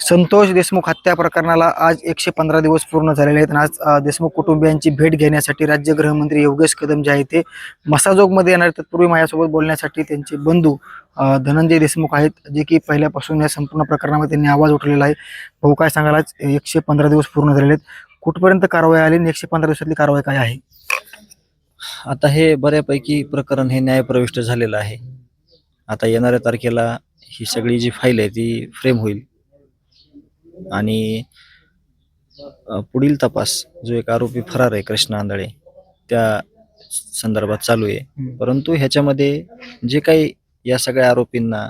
संतोष देशमुख हत्या प्रकरणाला आज एकशे पंधरा दिवस पूर्ण झालेले आहेत. आणि आज देशमुख कुटुंबियांची भेट घेण्यासाठी राज्य गृहमंत्री योगेश कदम जे आहे ते मसाजोगमध्ये येणार तत्पूर्वी माझ्यासोबत बोलण्यासाठी त्यांचे बंधू धनंजय देशमुख आहेत जे की पहिल्यापासून या संपूर्ण प्रकरणामध्ये त्यांनी आवाज उठलेला आहे. भाऊ काय सांगाल? आज एकशे पंधरा दिवस पूर्ण झालेले आहेत. कुठपर्यंत कारवाई आली आणि एकशे पंधरा दिवसातली कारवाई काय आहे? आता हे बऱ्यापैकी प्रकरण हे न्यायप्रविष्ट झालेलं आहे. आता येणाऱ्या तारखेला ही सगळी जी फाईल आहे ती फ्रेम होईल. आणि पुढील तपास जो एक आरोपी फरार आहे कृष्ण आंधळे त्या संदर्भात चालू आहे. परंतु ह्याच्यामध्ये जे काही या सगळ्या आरोपींना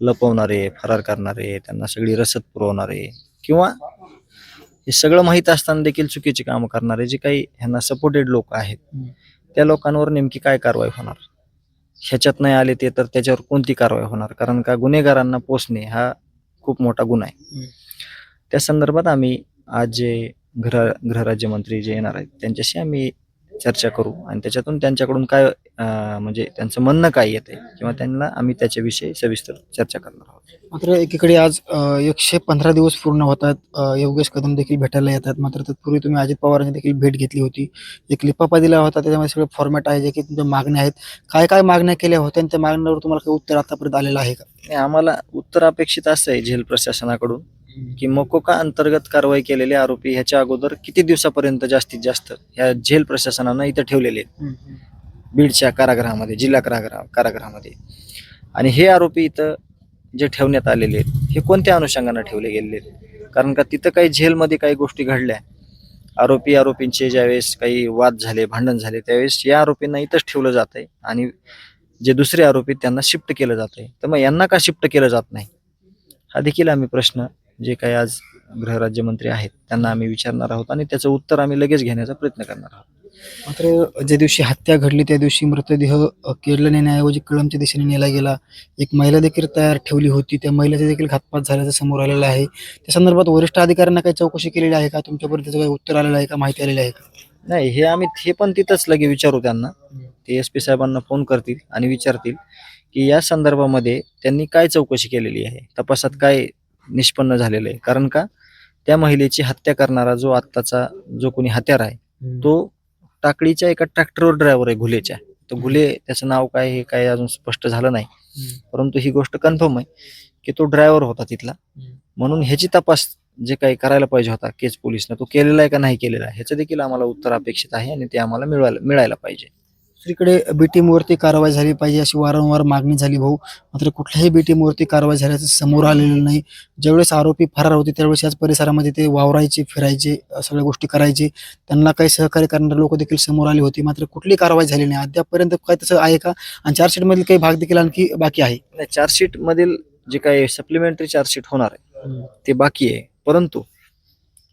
लपवणारे फरार करणारे त्यांना सगळी रसद पुरवणारे किंवा हे सगळं माहीत असताना देखील चुकीची कामं करणारे जे काही ह्यांना सपोर्टेड लोक आहेत त्या लोकांवर नेमकी काय कारवाई होणार? ह्याच्यात नाही आले ते तर त्याच्यावर कोणती कारवाई होणार? कारण का गुन्हेगारांना पोचणे हा खूप मोठा गुन्हा आहे. त्या संदर्भात आम्ही आज जे गृह गृहराज्यमंत्री जे येणार आहेत त्यांच्याशी आम्ही चर्चा करू. आणि त्याच्यातून त्यांच्याकडून काय म्हणजे त्यांचं म्हणणं काय येते किंवा त्यांना आम्ही त्याच्याविषयी सविस्तर चर्चा करणार आहोत. मात्र एकीकडे आज एकशे पंधरा दिवस पूर्ण होतात योगेश कदम देखील भेटायला येतात. मात्र तत्पूर्वी तुम्ही अजित पवारांची देखील भेट घेतली होती. एक लिफाफा दिला होता. त्याच्यामध्ये सगळे फॉर्मॅट आहे जे की तुमच्या मागण्या आहेत. काय काय मागण्या केल्या होत्या आणि त्या मागण्यावर तुम्हाला काही उत्तर आतापर्यंत आलेलं आहे का? आम्हाला उत्तर अपेक्षित असं आहे झेल प्रशासनाकडून. की मकोका अंतर्गत कारवाई केलेले आरोपी ह्याच्या अगोदर किती दिवसापर्यंत जास्तीत जास्त ह्या झेल प्रशासनानं इथं ठेवलेले आहेत? बीडच्या कारागृहामध्ये जिल्हा कारागृह कारागृहामध्ये. आणि हे आरोपी इथं जे ठेवण्यात आलेले आहेत हे कोणत्या अनुषंगानं ठेवले गेलेले आहेत? कारण का तिथं काही जेलमध्ये काही गोष्टी घडल्या. आरोपी आरोपींचे ज्यावेळेस काही वाद झाले भांडण झाले त्यावेळेस या आरोपींना इथंच ठेवलं जात आहे. आणि जे दुसरे आरोपी त्यांना शिफ्ट केलं जात आहे. तर मग यांना का शिफ्ट केलं जात नाही? हा देखील आम्ही प्रश्न जे काही आज गृहराज्यमंत्री आहेत त्यांना आम्ही विचारणार आहोत आणि त्याचं उत्तर आम्ही लगेच घेण्याचा प्रयत्न करणार आहोत. मात्र ज्या दिवशी हत्या घडली त्या दिवशी मृतदेह केरळ नेण्याऐवजी कळमच्या दिशेने नेला गेला. एक महिला देखील तयार ठेवली होती. त्या महिलेचा देखील घातपात झाल्याचं समोर आलेलं आहे. त्या संदर्भात वरिष्ठ अधिकाऱ्यांना काही चौकशी केलेली आहे का? तुमच्यापर्यंत त्याचं काही उत्तर आलेलं आहे का? माहिती आलेली आहे का? नाही हे आम्ही हे पण तिथंच लगे विचारू त्यांना. ते एस पी साहेबांना फोन करतील आणि विचारतील की या संदर्भामध्ये त्यांनी काय चौकशी केलेली आहे? तपासात काय निष्पन्न झालेलं आहे. कारण का? त्या महिलेची हत्या करणारा जो आत्ताचा जो कोणी हत्यार आहे तो टाकळीच्या एका ट्रॅक्टरवर ड्रायव्हर आहे घुलेच्या. तर घुले त्याचं नाव काय हे काय अजून स्पष्ट झालं नाही. परंतु ही गोष्ट कन्फर्म आहे की तो ड्रायव्हर होता तिथला. म्हणून ह्याची तपास जे काही करायला पाहिजे होता केज पोलिसनं तो केलेला आहे का नाही केलेला आहे ह्याचं देखील आम्हाला उत्तर अपेक्षित आहे आणि ते आम्हाला मिळवायला मिळायला पाहिजे. दुसरीकडे बी टीमवरती कारवाई झाली पाहिजे अशी वारंवार मागणी झाली भाऊ. मात्र कुठल्याही बी टीमवरती कारवाई झाल्याचं समोर आलेलं नाही. ज्यावेळेस आरोपी फरार होते त्यावेळेस याच परिसरामध्ये ते वावरायचे फिरायचे सगळ्या गोष्टी करायचे. त्यांना काही सहकार्य करणारे लोक देखील समोर आले होते. मात्र कुठली कारवाई झाली नाही. अद्यापपर्यंत काय तसं आहे का? आणि चार्जशीट मधील काही भाग देखील आणखी बाकी आहे? चार्जशीट मधील जे काही सप्लिमेंटरी चार्जशीट होणार आहे ते बाकी आहे. परंतु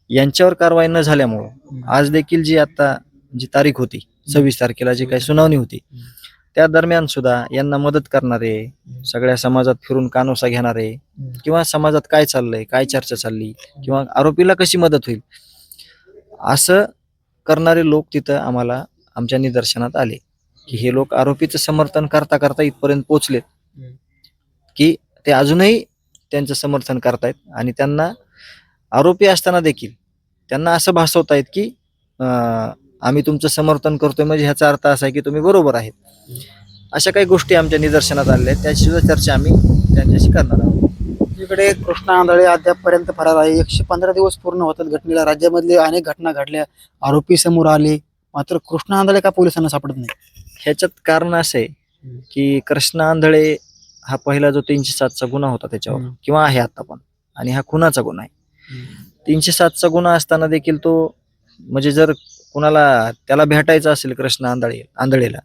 यांच्यावर कारवाई न झाल्यामुळं आज देखील जी आता जी तारीख होती सव्वीस तारखेला जी काही सुनावणी होती त्या दरम्यान सुद्धा यांना मदत करणारे सगळ्या समाजात फिरून कानोसा घेणारे किंवा समाजात काय चाललंय काय चर्चा चालली किंवा आरोपीला कशी मदत होईल असं करणारे लोक तिथं आम्हाला आमच्या निदर्शनात आले. की हे लोक आरोपीचं समर्थन करता करता इथपर्यंत पोहोचलेत. की ते अजूनही त्यांचं समर्थन करतायत आणि त्यांना आरोपी असताना देखील त्यांना असं भासवतायत की आम्ही तुमचं समर्थन करतोय. म्हणजे ह्याचा अर्थ असा आहे की तुम्ही बरोबर आहेत. अशा काही गोष्टी आमच्या निदर्शनात आलेल्या आहेत. त्याची सुद्धा चर्चा आम्ही त्यांच्याशी करणार आहोत. दुसरीकडे कृष्णा आंधळे अद्यापपर्यंत फरार आहे. एकशे पंधरा दिवस पूर्ण होतात घटनेला. राज्यामधले अनेक घटना घडल्या. आरोपी समोर आले. मात्र कृष्णा आंधळे का पोलिसांना सापडत नाही? ह्याच्यात कारण असं आहे की कृष्ण आंधळे हा पहिला जो तीनशे सातचा गुन्हा होता त्याच्यावर हम्म. किंवा आहे आता पण. आणि हा खुनाचा गुन्हा आहे. तीनशे सातचा गुन्हा असताना देखील तो म्हणजे जर कुणाला त्याला भेटायचं असेल कृष्ण आंधळे आंधळेला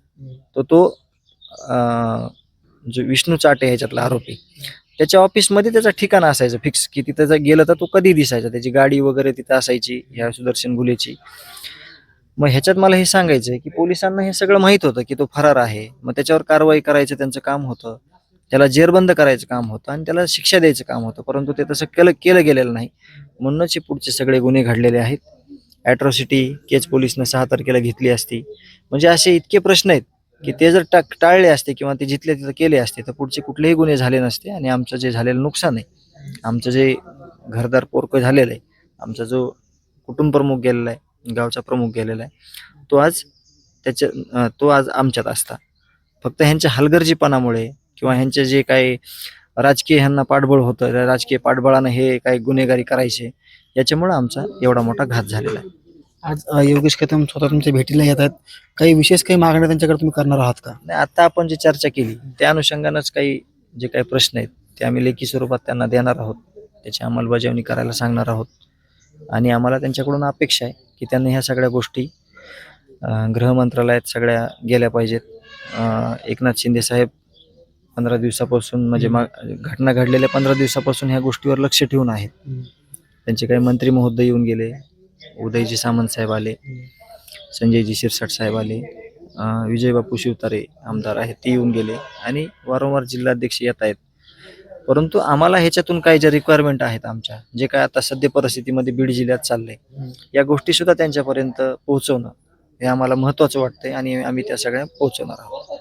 तर तो जो विष्णू चाटे ह्याच्यातला आरोपी त्याच्या ऑफिसमध्ये त्याचं ठिकाण असायचं फिक्स की तिथं जर गेलं तर तो कधी दिसायचा? त्याची गाडी वगैरे तिथं असायची ह्या सुदर्शन गुलेची. मग ह्याच्यात मला हे सांगायचं आहे की पोलिसांना हे सगळं माहीत होतं की तो फरार आहे. मग त्याच्यावर कारवाई करायचं त्यांचं काम होतं. त्याला जेरबंद करायचं काम होतं आणि त्याला शिक्षा द्यायचं काम होतं परंतु ते तसं केलं केलं गेलेलं नाही. म्हणूनच हे पुढचे सगळे गुन्हे घडलेले आहेत. ॲट्रॉसिटी केज पोलिसनं सहा तारखेला घेतली असती. म्हणजे असे इतके प्रश्न आहेत की ते जर टाक टाळले असते किंवा ते जिथले तिथं केले असते तर पुढचे कुठलेही गुन्हे झाले नसते आणि आमचं जे झालेलं नुकसान आहे आमचं जे घरदार पोरकं झालेलं आहे आमचा जो कुटुंब प्रमुख गेलेला आहे गावचा प्रमुख गेलेला आहे तो आज त्याच्या तो आज आमच्यात असता. फक्त ह्यांच्या हलगर्जीपणामुळे किंवा ह्यांचे जे काही राजकीय ह्यांना पाठबळ होतं त्या राजकीय पाठबळानं हे काही गुन्हेगारी करायचे याच्यामुळं आमचा एवढा मोठा घात झालेला आहे. आज अ, योगेश कदम स्वतः तुमच्या भेटीला येतात? काही विशेष काही मागण्या त्यांच्याकडे तुम्ही करणार आहात का? आणि आता आपण जी चर्चा केली त्या अनुषंगानंच काही जे काही प्रश्न आहेत ते आम्ही लेखी स्वरूपात त्यांना देणार आहोत. त्याची अंमलबजावणी करायला सांगणार आहोत. आणि आम्हाला त्यांच्याकडून अपेक्षा आहे की त्यांनी ह्या सगळ्या गोष्टी अं, गृह मंत्रालयात सगळ्या गेल्या पाहिजेत. अं, एकनाथ शिंदे साहेब पंधरा दिवसापासून म्हणजे मा घटना घडलेल्या पंधरा दिवसापासून ह्या गोष्टीवर लक्ष ठेवून आहेत. त्यांचे काही मंत्री महोदय येऊन गेले. उदयजी सामंत साहेब आले. संजयजी शिरसाट साहेब आले. विजयबापू शिवतारे आमदार आहेत ते येऊन गेले. आणि वारंवार जिल्हाध्यक्ष येत आहेत. परंतु आम्हाला ह्याच्यातून काही ज्या रिक्वायरमेंट आहेत आमच्या जे काय आता सद्य परिस्थितीमध्ये बीड जिल्ह्यात चाललंय या गोष्टी सुद्धा त्यांच्यापर्यंत पोहोचवणं हे आम्हाला महत्वाचं वाटतंय आणि आम्ही त्या सगळ्या पोहोचवणार आहोत.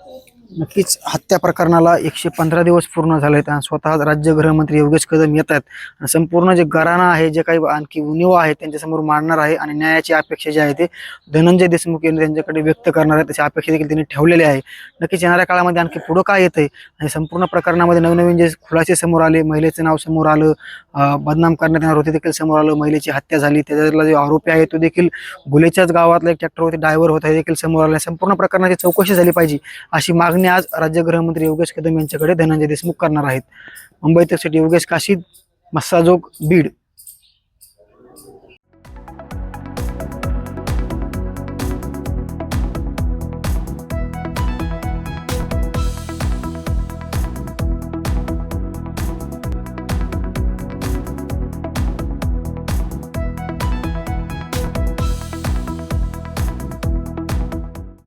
नक्कीच हत्या प्रकरणाला एकशे पंधरा दिवस पूर्ण झाले आहेत. आणि स्वतः राज्य गृहमंत्री योगेश कदम येत आहेत. आणि संपूर्ण जे घराणा आहे जे काही आणखी उणीवा आहे त्यांच्यासमोर मांडणार आहे आणि न्यायाची अपेक्षा जी आहे ते धनंजय देशमुख यांनी त्यांच्याकडे व्यक्त करणार आहे. तशी अपेक्षा देखील त्यांनी ठेवलेली आहे. नक्कीच येणाऱ्या काळामध्ये आणखी पुढं काय येतंय? आणि संपूर्ण प्रकरणामध्ये नवनवीन जे खुलासे समोर आले महिलेचं नाव समोर आलं बदनाम करण्यात येणार होते देखील समोर आलं महिलेची हत्या झाली त्याच्यातला जो आरोपी आहे तो देखील गुलेच्याच गावातला एक ट्रॅक्टरवरती ड्रायव्हर होता हे देखील समोर आला. संपूर्ण प्रकरणाची चौकशी झाली पाहिजे अशी मागणी आज राज्य गृहमंत्री योगेश कदम यांच्याकडे धनंजय देशमुख करणार आहेत. मुंबई तर्फे योगेश काशीद मस्साजोग बीड.